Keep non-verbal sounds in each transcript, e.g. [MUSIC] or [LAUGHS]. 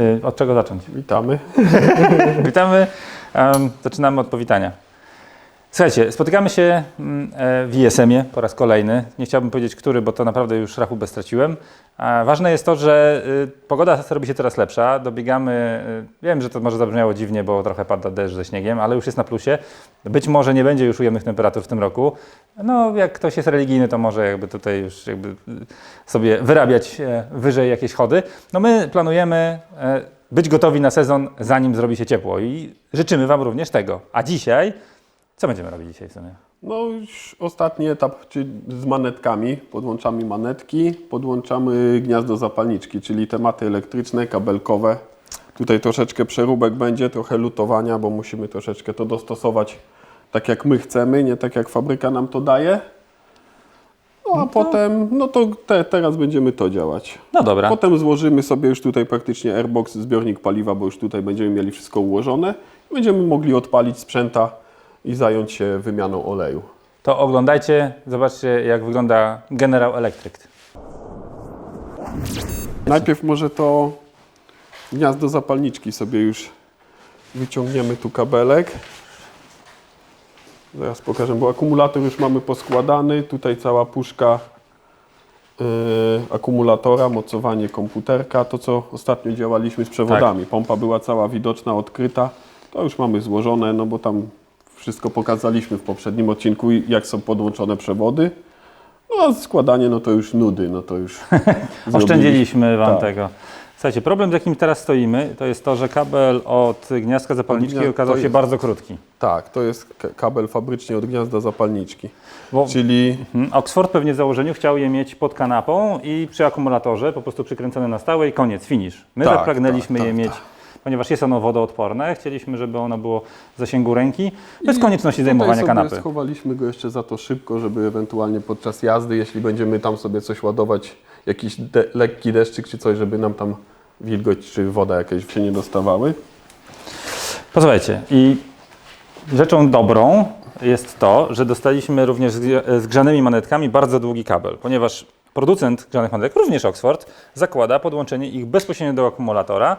Y, Od czego zacząć? Witamy. [LAUGHS] Witamy. Zaczynamy od powitania. Słuchajcie, spotykamy się mm, e, w ISM-ie po raz kolejny. Nie chciałbym powiedzieć, który, bo to naprawdę już rachubę straciłem. A ważne jest to, że y, pogoda robi się coraz lepsza. Dobiegamy, y, wiem, że to może zabrzmiało dziwnie, bo trochę pada deszcz ze śniegiem, ale już jest na plusie. Być może nie będzie już ujemnych temperatur w tym roku. No, jak ktoś jest religijny, to może jakby tutaj już jakby y, sobie wyrabiać e, wyżej jakieś chody. No my planujemy e, być gotowi na sezon, zanim zrobi się ciepło i życzymy Wam również tego. A dzisiaj, co będziemy robić dzisiaj w sumie? No już ostatni etap czyli z manetkami. Podłączamy manetki, podłączamy gniazdo zapalniczki, czyli tematy elektryczne, kabelkowe. Tutaj troszeczkę przeróbek będzie, trochę lutowania, bo musimy troszeczkę to dostosować tak jak my chcemy, nie tak jak fabryka nam to daje. No a potem, no to te, teraz będziemy to działać. No dobra. Potem złożymy sobie już tutaj praktycznie airbox, zbiornik paliwa, bo już tutaj będziemy mieli wszystko ułożone. Będziemy mogli odpalić sprzęta i zająć się wymianą oleju. To oglądajcie, zobaczcie jak wygląda General Electric. Najpierw może to gniazdo zapalniczki sobie już wyciągniemy tu kabelek. Zaraz pokażę, bo akumulator już mamy poskładany. Tutaj cała puszka yy, akumulatora, mocowanie komputerka. To co ostatnio działaliśmy z przewodami. Pompa była cała widoczna, odkryta. To już mamy złożone, no bo tam wszystko pokazaliśmy w poprzednim odcinku, jak są podłączone przewody. No a składanie, no to już nudy, no to już. [LAUGHS] Oszczędziliśmy Wam Tak. tego. Słuchajcie, problem z jakim teraz stoimy, to jest to, że kabel od gniazdka zapalniczki Od gnia- okazał to się jest- bardzo krótki. Tak, to jest k- kabel fabrycznie od gniazda zapalniczki. Bo Czyli Mhm. Oxford pewnie w założeniu chciał je mieć pod kanapą i przy akumulatorze po prostu przykręcone na stałe i koniec, finish. My Tak, zapragnęliśmy tak, je tak, mieć, tak. Ponieważ jest ono wodoodporne, chcieliśmy, żeby ono było w zasięgu ręki, bez I konieczności zajmowania kanapy. schowaliśmy go jeszcze za to szybko, żeby ewentualnie podczas jazdy, jeśli będziemy tam sobie coś ładować, jakiś de- lekki deszczyk czy coś, żeby nam tam wilgoć czy woda jakaś się nie dostawały. Posłuchajcie, i rzeczą dobrą jest to, że dostaliśmy również z grzanymi manetkami bardzo długi kabel, ponieważ producent grzanych manetek, również Oxford, zakłada podłączenie ich bezpośrednio do akumulatora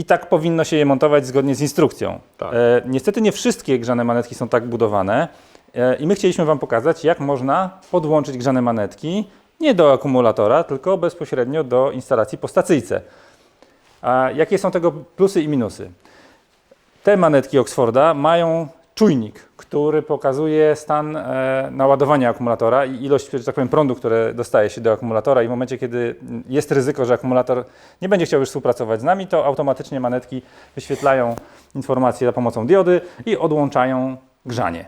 i tak powinno się je montować zgodnie z instrukcją. Tak. E, niestety nie wszystkie grzane manetki są tak budowane e, i my chcieliśmy Wam pokazać, jak można podłączyć grzane manetki nie do akumulatora, tylko bezpośrednio do instalacji po stacyjce. A jakie są tego plusy i minusy? Te manetki Oxforda mają czujnik, który pokazuje stan e, naładowania akumulatora i ilość, że tak powiem, prądu, które dostaje się do akumulatora i w momencie, kiedy jest ryzyko, że akumulator nie będzie chciał już współpracować z nami, to automatycznie manetki wyświetlają informacje za pomocą diody i odłączają grzanie.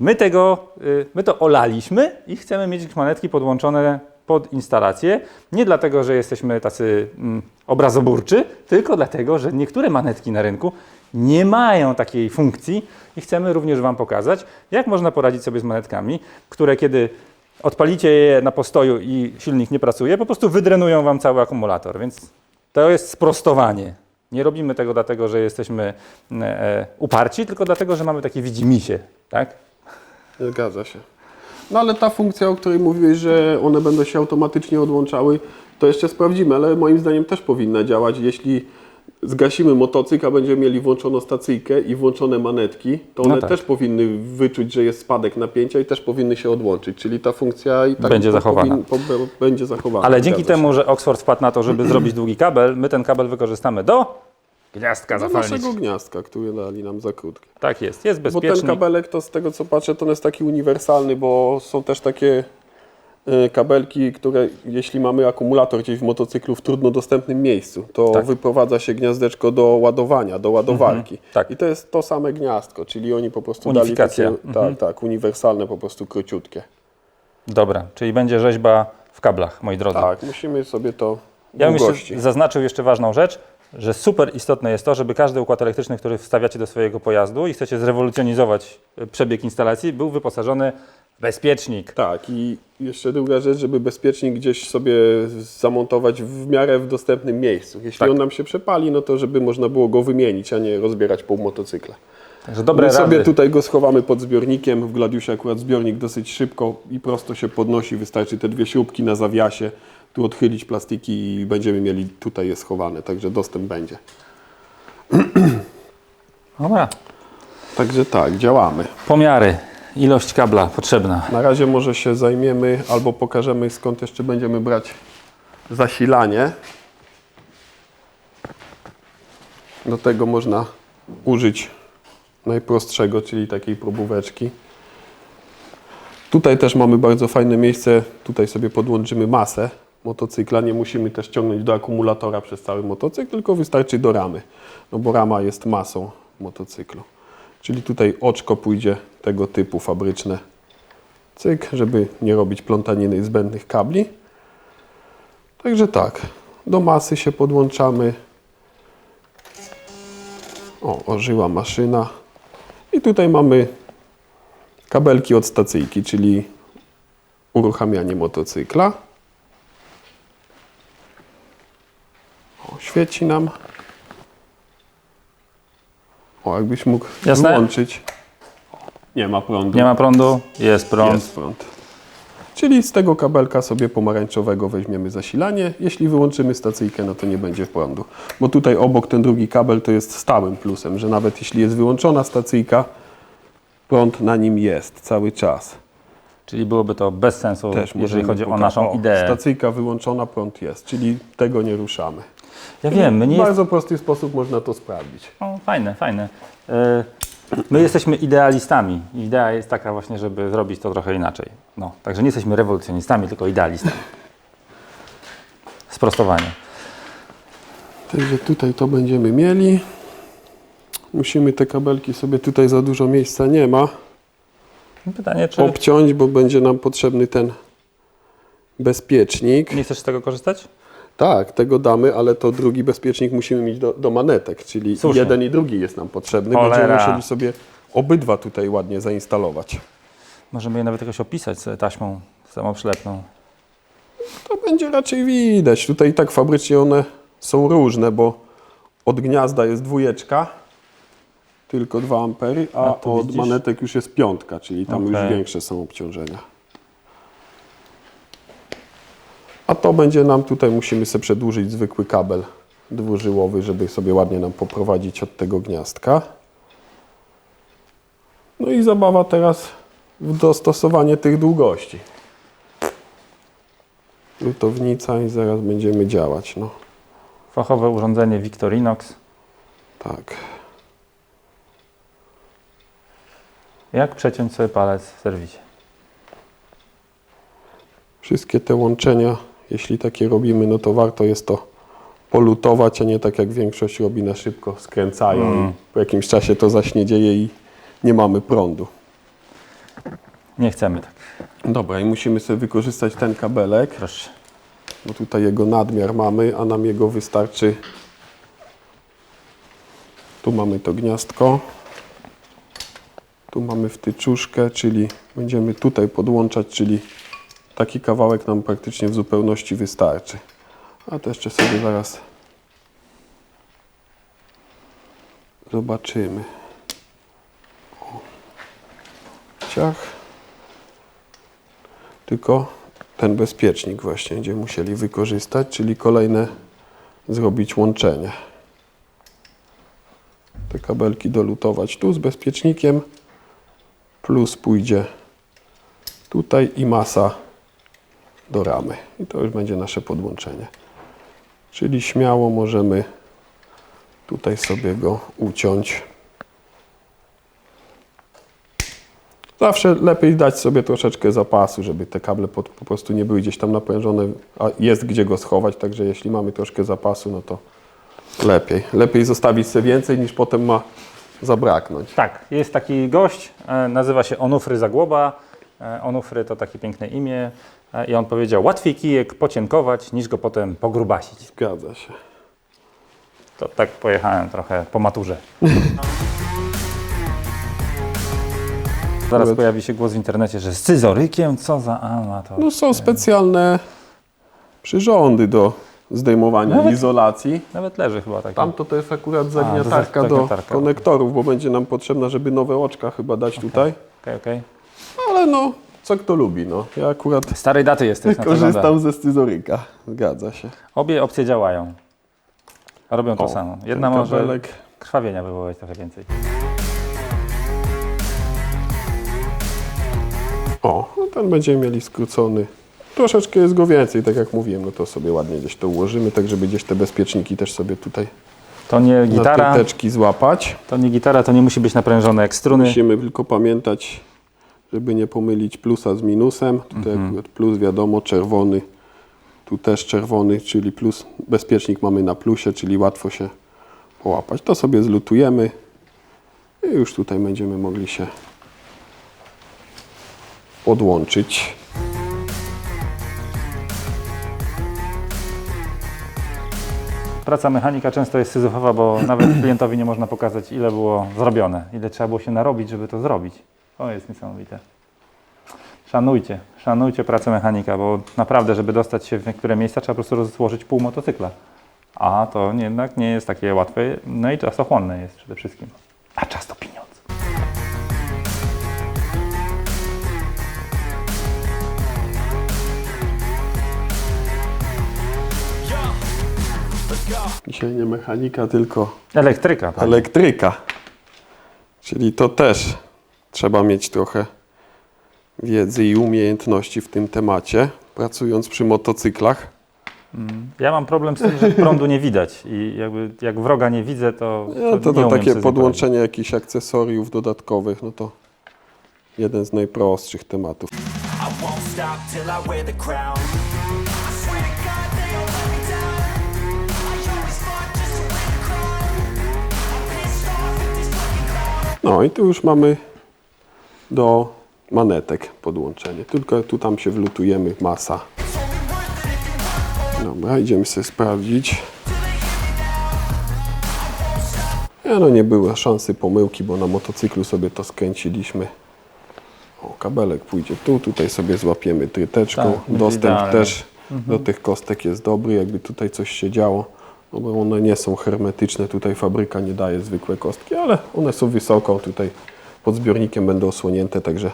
My tego, y, my to olaliśmy i chcemy mieć manetki podłączone pod instalację. Nie dlatego, że jesteśmy tacy mm, obrazoburczy, tylko dlatego, że niektóre manetki na rynku nie mają takiej funkcji i chcemy również Wam pokazać, jak można poradzić sobie z manetkami, które kiedy odpalicie je na postoju i silnik nie pracuje, po prostu wydrenują Wam cały akumulator. Więc to jest sprostowanie. Nie robimy tego dlatego, że jesteśmy e, e, uparci, tylko dlatego, że mamy takie widzimisię, tak? Zgadza się. No ale ta funkcja, o której mówiłeś, że one będą się automatycznie odłączały, to jeszcze sprawdzimy, ale moim zdaniem też powinna działać. Jeśli zgasimy motocykl, a będziemy mieli włączoną stacyjkę i włączone manetki, to one No tak. też powinny wyczuć, że jest spadek napięcia i też powinny się odłączyć. Czyli ta funkcja i tak Będzie po- zachowana. powin- po, będzie zachowana. Ale dzięki temu, że Oxford wpadł na to, żeby [CLEARS THROAT] zrobić długi kabel, my ten kabel wykorzystamy do gniazdka Do zapalniczki. naszego gniazdka, który dali nam za krótkie. Tak jest, jest Bo ten bezpieczny. kabelek to z tego co patrzę, to on jest taki uniwersalny, bo są też takie kabelki, które jeśli mamy akumulator gdzieś w motocyklu w trudno dostępnym miejscu, to Tak. wyprowadza się gniazdeczko do ładowania, do ładowarki. tak. I to jest to same gniazdko, czyli oni po prostu dali takie, tak, tak, uniwersalne, po prostu króciutkie. Dobra, czyli będzie rzeźba w kablach, moi drodzy. Tak, musimy sobie to Ja bym jeszcze zaznaczył jeszcze ważną rzecz, że super istotne jest to, żeby każdy układ elektryczny, który wstawiacie do swojego pojazdu i chcecie zrewolucjonizować e, przebieg instalacji, był wyposażony bezpiecznik. Tak, i jeszcze druga rzecz, żeby bezpiecznie gdzieś sobie zamontować w miarę w dostępnym miejscu. Jeśli Tak. on nam się przepali, no to żeby można było go wymienić, a nie rozbierać pół motocykla. Także dobre My rady. sobie tutaj go schowamy pod zbiornikiem. W Gladiusie akurat zbiornik dosyć szybko i prosto się podnosi. Wystarczy te dwie śrubki na zawiasie. tu odchylić plastiki i będziemy mieli tutaj je schowane, także dostęp będzie. Dobra. Także tak, działamy. Pomiary. Ilość kabla potrzebna. Na razie może się zajmiemy albo pokażemy skąd jeszcze będziemy brać zasilanie. Do tego można użyć najprostszego, czyli takiej probóweczki. Tutaj też mamy bardzo fajne miejsce. Tutaj sobie podłączymy masę motocykla. Nie musimy też ciągnąć do akumulatora przez cały motocykl, tylko wystarczy do ramy. No bo rama jest masą motocyklu. Czyli tutaj oczko pójdzie tego typu fabryczne. Cyk, żeby nie robić plątaniny zbędnych kabli. Także tak, do masy się podłączamy. O, ożyła maszyna. I tutaj mamy kabelki od stacyjki, czyli uruchamianie motocykla. O, świeci nam. O, jakbyś mógł Jasne? wyłączyć. Nie ma prądu. Nie ma prądu? Jest prąd. Jest prąd. Czyli z tego kabelka sobie pomarańczowego weźmiemy zasilanie. Jeśli wyłączymy stacyjkę, no to nie będzie prądu. Bo tutaj obok ten drugi kabel to jest stałym plusem, że nawet jeśli jest wyłączona stacyjka, prąd na nim jest cały czas. Czyli byłoby to bez sensu, Też jeżeli chodzi o naszą o, ideę. Stacyjka wyłączona, prąd jest, czyli tego nie ruszamy. Ja wiem, my nie w jest... bardzo prosty sposób można to sprawdzić. o, Fajne, fajne. E, My jesteśmy idealistami. Idea jest taka właśnie, żeby zrobić to trochę inaczej. No, także nie jesteśmy rewolucjonistami, tylko idealistami. Sprostowanie. Także tutaj to będziemy mieli. Musimy te kabelki sobie tutaj za dużo miejsca nie ma. Pytanie, czy obciąć, bo będzie nam potrzebny ten bezpiecznik. nie chcesz z tego korzystać? Tak, tego damy, ale to drugi bezpiecznik musimy mieć do, do manetek, czyli Słusznie. jeden i drugi jest nam potrzebny. Cholera. Będziemy musieli sobie obydwa tutaj ładnie zainstalować. Możemy je nawet jakoś opisać taśmą samoprzylepną. To będzie raczej widać. Tutaj i tak fabrycznie one są różne, bo od gniazda jest dwójeczka, tylko 2 ampery, a, A od widzisz? manetek już jest piątka, czyli tam już Okej. większe są obciążenia. A to będzie nam tutaj, musimy sobie przedłużyć zwykły kabel dwużyłowy, żeby sobie ładnie nam poprowadzić od tego gniazdka. No i zabawa teraz w dostosowanie tych długości. Lutownica i zaraz będziemy działać. No, Fachowe urządzenie Victorinox. tak. Jak przeciąć sobie palec w serwisie? Wszystkie te łączenia, jeśli takie robimy, no to warto jest to polutować, a nie tak jak większość robi na szybko, skręcają Mm. i po jakimś czasie to zaśnie dzieje i nie mamy prądu. Nie chcemy tak. Dobra, i musimy sobie wykorzystać ten kabelek, Proszę. bo tutaj jego nadmiar mamy, a nam jego wystarczy. Tu mamy to gniazdko. Tu mamy wtyczuszkę, czyli będziemy tutaj podłączać, czyli taki kawałek nam praktycznie w zupełności wystarczy. A to jeszcze sobie zaraz zobaczymy. O. Ciach. Tylko ten bezpiecznik właśnie będziemy musieli wykorzystać, czyli kolejne zrobić łączenie. Te kabelki dolutować tu z bezpiecznikiem, plus pójdzie tutaj i masa do ramy. I to już będzie nasze podłączenie. Czyli śmiało możemy tutaj sobie go uciąć. Zawsze lepiej dać sobie troszeczkę zapasu, żeby te kable po, po prostu nie były gdzieś tam naprężone, a jest gdzie go schować, także jeśli mamy troszkę zapasu, no to lepiej. Lepiej zostawić sobie więcej niż potem ma zabraknąć. Tak, jest taki gość, e, nazywa się Onufry Zagłoba. E, Onufry to takie piękne imię. E, I on powiedział, łatwiej kijek pocienkować, niż go potem pogrubasić. Zgadza się. To tak pojechałem trochę po maturze. Zaraz pojawi się głos w internecie, że z scyzorykiem, co za amator. No są specjalne przyrządy do zdejmowania Nawet- izolacji. Nawet leży chyba taki. Tamto to jest akurat zagniatarka za- do zagniatarka. konektorów, bo będzie nam potrzebna, żeby nowe oczka chyba dać tutaj. Okej, okej. Ale no, co kto lubi, no. Ja akurat Starej daty jesteś na korzystam ze scyzoryka. Zgadza się. Obie opcje działają. Robią to O, samo. ten Jedna może kabelek. krwawienia wywołać trochę więcej. O, no ten będziemy mieli skrócony. Troszeczkę jest go więcej, tak jak mówiłem, no to sobie ładnie gdzieś to ułożymy, tak żeby gdzieś te bezpieczniki też sobie tutaj To nie na gitara, teczki złapać. to nie gitara, to nie musi być naprężone jak struny. Musimy tylko pamiętać, żeby nie pomylić plusa z minusem. Tutaj akurat plus wiadomo, czerwony, tu też czerwony, czyli plus, bezpiecznik mamy na plusie, czyli łatwo się połapać. To sobie zlutujemy i już tutaj będziemy mogli się podłączyć. Praca mechanika często jest syzyfowa, bo nawet [CLEARS THROAT] klientowi nie można pokazać, ile było zrobione, ile trzeba było się narobić, żeby to zrobić. To jest niesamowite. Szanujcie, szanujcie pracę mechanika, bo naprawdę, żeby dostać się w niektóre miejsca, trzeba po prostu rozłożyć pół motocykla. A to jednak nie jest takie łatwe, no i czasochłonne jest przede wszystkim. A czas to pieniądz. Dzisiaj nie mechanika, tylko Elektryka, tak? elektryka. Czyli to też trzeba mieć trochę wiedzy i umiejętności w tym temacie, pracując przy motocyklach. Ja mam problem z tym, że prądu nie widać i jakby jak wroga nie widzę, to, Ja, to, nie to umiem takie podłączenie jakichś akcesoriów dodatkowych, no to jeden z najprostszych tematów. To to. No i tu już mamy do manetek podłączenie. Tylko tu tam się wlutujemy masa. Dobra, idziemy sobie sprawdzić. Ja no nie było szansy pomyłki, bo na motocyklu sobie to skręciliśmy. O, kabelek pójdzie tu, tutaj sobie złapiemy tryteczką. Tak, Dostęp też do tych kostek jest dobry, jakby tutaj coś się działo. No bo one nie są hermetyczne, tutaj fabryka nie daje zwykłe kostki, ale one są wysoko, tutaj pod zbiornikiem będą osłonięte, także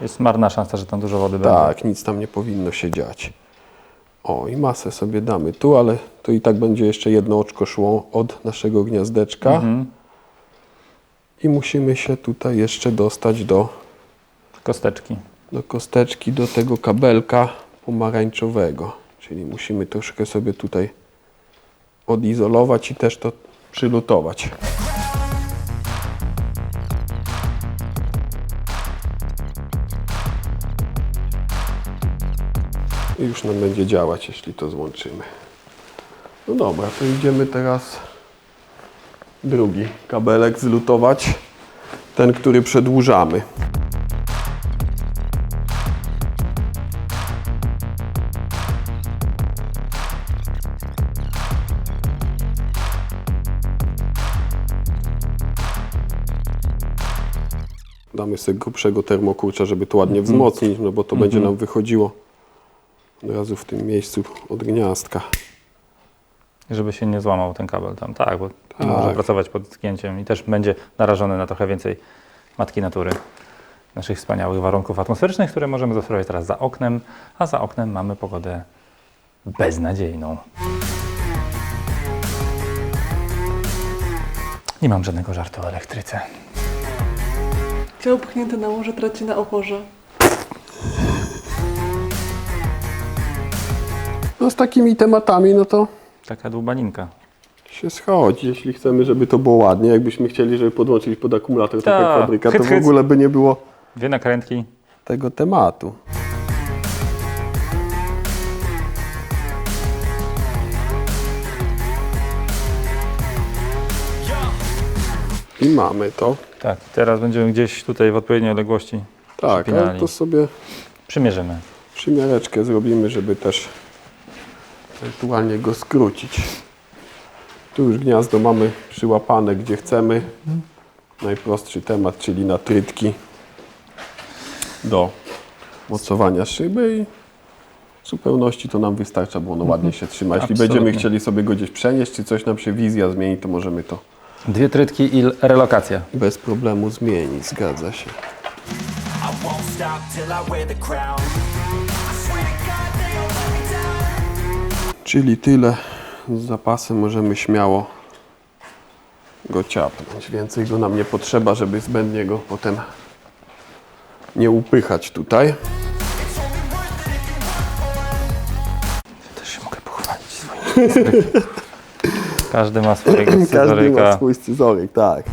Jest marna szansa, że tam dużo wody będzie. tak, nic tam nie powinno się dziać. O, i masę sobie damy tu, ale to i tak będzie jeszcze jedno oczko szło od naszego gniazdeczka. I musimy się tutaj jeszcze dostać do, Kosteczki. do kosteczki, do tego kabelka pomarańczowego. Czyli musimy troszkę sobie tutaj odizolować i też to przylutować. I już nam będzie działać, jeśli to złączymy. No dobra, to idziemy teraz drugi kabelek zlutować. Ten, który przedłużamy. Damy sobie grubszego termokurcza, żeby to ładnie wzmocnić, no bo to będzie nam wychodziło od razu w tym miejscu od gniazdka. Żeby się nie złamał ten kabel tam. Tak, bo Tak. może pracować pod zgięciem i też będzie narażony na trochę więcej matki natury. Naszych wspaniałych warunków atmosferycznych, które możemy zaobserwować teraz za oknem, a za oknem mamy pogodę beznadziejną. Nie mam żadnego żartu o elektryce. Ciało pchnięte na morze traci na oporze. No z takimi tematami, no to Taka dłubaninka. się schodzi. Jeśli chcemy, żeby to było ładnie, jakbyśmy chcieli, żeby podłączyć pod akumulator tak jak Tak. fabryka, to w ogóle by nie było Dwie nakrętki. tego tematu. I mamy to. Tak, teraz będziemy gdzieś tutaj w odpowiedniej odległości Tak, ale przypinali. to sobie Przymierzymy. przymiareczkę zrobimy, żeby też ewentualnie go skrócić. Tu już gniazdo mamy przyłapane gdzie chcemy. Najprostszy temat, czyli na trytki do mocowania szyby i w zupełności to nam wystarcza, bo ono ładnie się trzyma. Jeśli będziemy Absolutnie. chcieli sobie go gdzieś przenieść, czy coś nam się wizja zmieni, to możemy to Dwie trytki i relokacja. bez problemu zmienić. Zgadza się. I won't stop till I wear the crown. Czyli tyle z zapasem możemy śmiało go ciapnąć. Więcej go nam nie potrzeba, żeby zbędnie go potem nie upychać tutaj. Też się mogę pochwalić swoim scyzorykiem. [LAUGHS] Każdy ma swojego Każdy ma scyzoryka. swój scyzoryk, tak.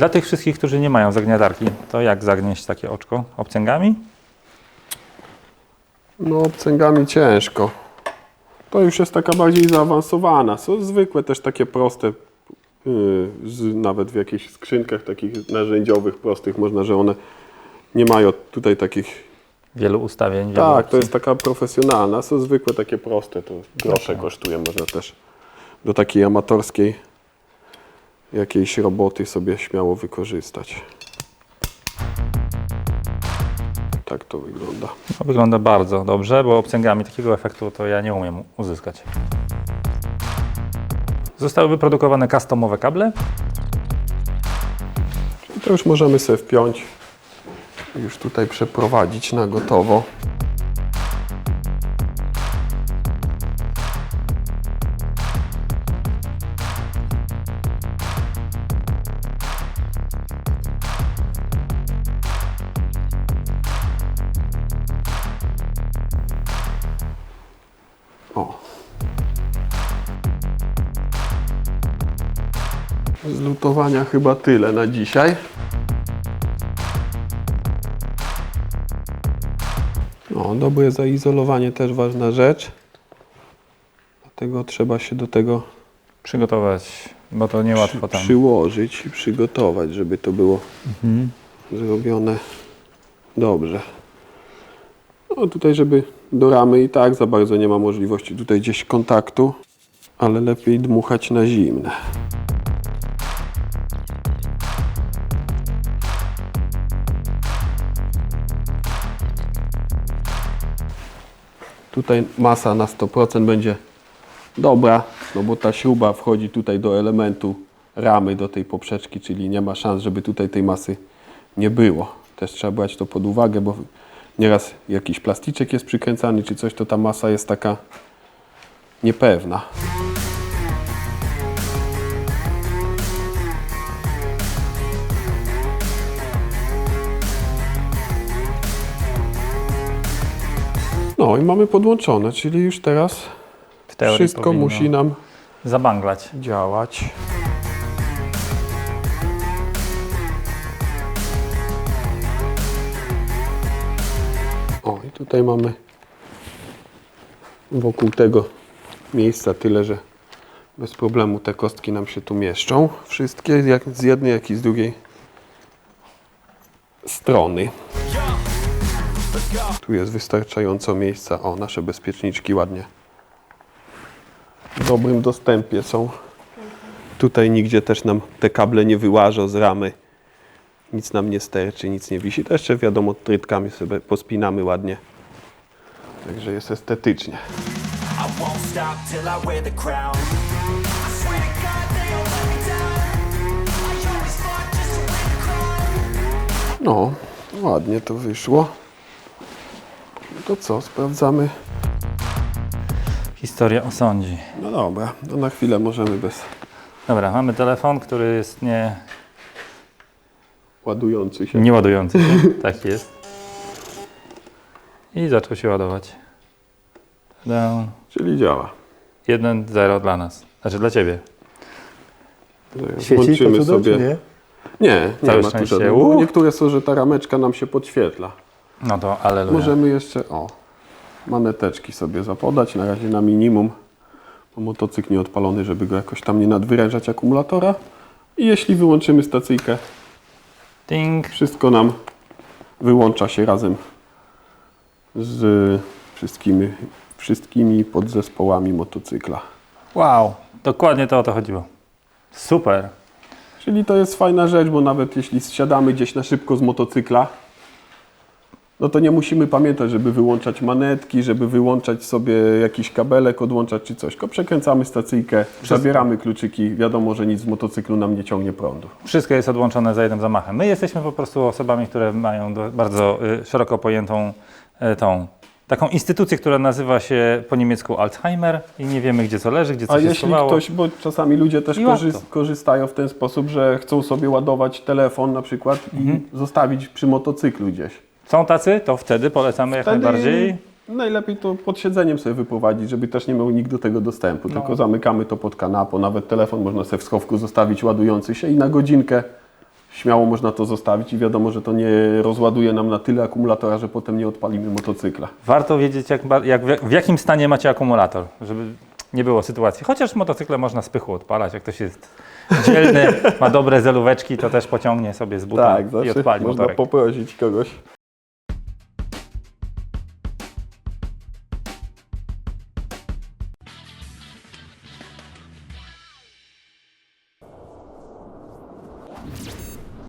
Dla tych wszystkich, którzy nie mają zagniatarki, to jak zagnieść takie oczko? Obcęgami? No obcęgami ciężko. To już jest taka bardziej zaawansowana. Są zwykłe też takie proste, yy, z, nawet w jakichś skrzynkach takich narzędziowych, prostych, można, że one nie mają tutaj takich Wielu ustawień. Wielu Tak, to opcji. jest taka profesjonalna. Są zwykłe takie proste, to grosze kosztuje. Można też do takiej amatorskiej jakiejś roboty sobie śmiało wykorzystać. Tak to wygląda. To wygląda bardzo dobrze, bo obcęgami takiego efektu to ja nie umiem uzyskać. Zostały wyprodukowane customowe kable. I to już możemy sobie wpiąć i już tutaj przeprowadzić na gotowo. Chyba tyle na dzisiaj. No, dobre zaizolowanie też ważna rzecz. Dlatego trzeba się do tego Przygotować, bo to niełatwo tam. przyłożyć i przygotować, żeby to było zrobione dobrze. No tutaj, żeby do ramy i tak za bardzo nie ma możliwości tutaj gdzieś kontaktu, ale lepiej dmuchać na zimne. Tutaj masa na 100% będzie dobra, no bo ta śruba wchodzi tutaj do elementu ramy, do tej poprzeczki, czyli nie ma szans, żeby tutaj tej masy nie było. Też trzeba brać to pod uwagę, bo nieraz jakiś plasticzek jest przykręcany, czy coś, to ta masa jest taka niepewna. No i mamy podłączone, czyli już teraz W teorii wszystko powinno musi nam zabanglać. działać. O, i tutaj mamy wokół tego miejsca tyle, że bez problemu te kostki nam się tu mieszczą. Wszystkie, jak z jednej, jak i z drugiej strony. Tu jest wystarczająco miejsca. O, nasze bezpieczniczki ładnie w dobrym dostępie są. Tutaj nigdzie też nam te kable nie wyłażą z ramy. Nic nam nie sterczy, nic nie wisi. To jeszcze wiadomo, trytkami sobie pospinamy ładnie. Także jest estetycznie. No, ładnie to wyszło. To co, sprawdzamy? Historia osądzi. No dobra, to na chwilę możemy bez Dobra, mamy telefon, który jest nie, ładujący się. nie ładujący się. [LAUGHS] tak jest. I zaczął się ładować. Tada. Czyli działa. 1-0 dla nas. Znaczy dla ciebie. Włączymy sobie. nie? Nie, nie Całe ma tu szczęście. żadnego. Uuu. Niektóre są, że ta rameczka nam się podświetla. No to ale Możemy jeszcze, o, maneteczki sobie zapodać, na razie na minimum, bo motocykl nie odpalony, żeby go jakoś tam nie nadwyrężać akumulatora. I jeśli wyłączymy stacyjkę, Ding. wszystko nam wyłącza się razem z wszystkimi, wszystkimi podzespołami motocykla. Wow. Dokładnie to o to chodziło. Super. Czyli to jest fajna rzecz, bo nawet jeśli zsiadamy gdzieś na szybko z motocykla, no to nie musimy pamiętać, żeby wyłączać manetki, żeby wyłączać sobie jakiś kabelek, odłączać czy coś. Tylko przekręcamy stacyjkę, zabieramy kluczyki, wiadomo, że nic z motocyklu nam nie ciągnie prądu. Wszystko jest odłączone za jednym zamachem. My jesteśmy po prostu osobami, które mają bardzo y, szeroko pojętą y, tą taką instytucję, która nazywa się po niemiecku Alzheimer i nie wiemy, gdzie co leży, gdzie co A się jeśli schowało. ktoś, bo czasami ludzie też korzystają w ten sposób, że chcą sobie ładować telefon na przykład Mhm. i zostawić przy motocyklu gdzieś. Są tacy, to wtedy polecamy jak Wtedy najbardziej. Najlepiej to pod siedzeniem sobie wyprowadzić, żeby też nie miał nikt do tego dostępu. No. Tylko zamykamy to pod kanapą, nawet telefon można sobie w schowku zostawić ładujący się i na godzinkę śmiało można to zostawić i wiadomo, że to nie rozładuje nam na tyle akumulatora, że potem nie odpalimy motocykla. Warto wiedzieć, jak, ba- jak, w jakim stanie macie akumulator, żeby nie było sytuacji. Chociaż motocykle można z pychu odpalać, jak ktoś jest dzielny, ma dobre zelóweczki, to też pociągnie sobie z buta tak, i zawsze odpali można motorek. poprosić kogoś.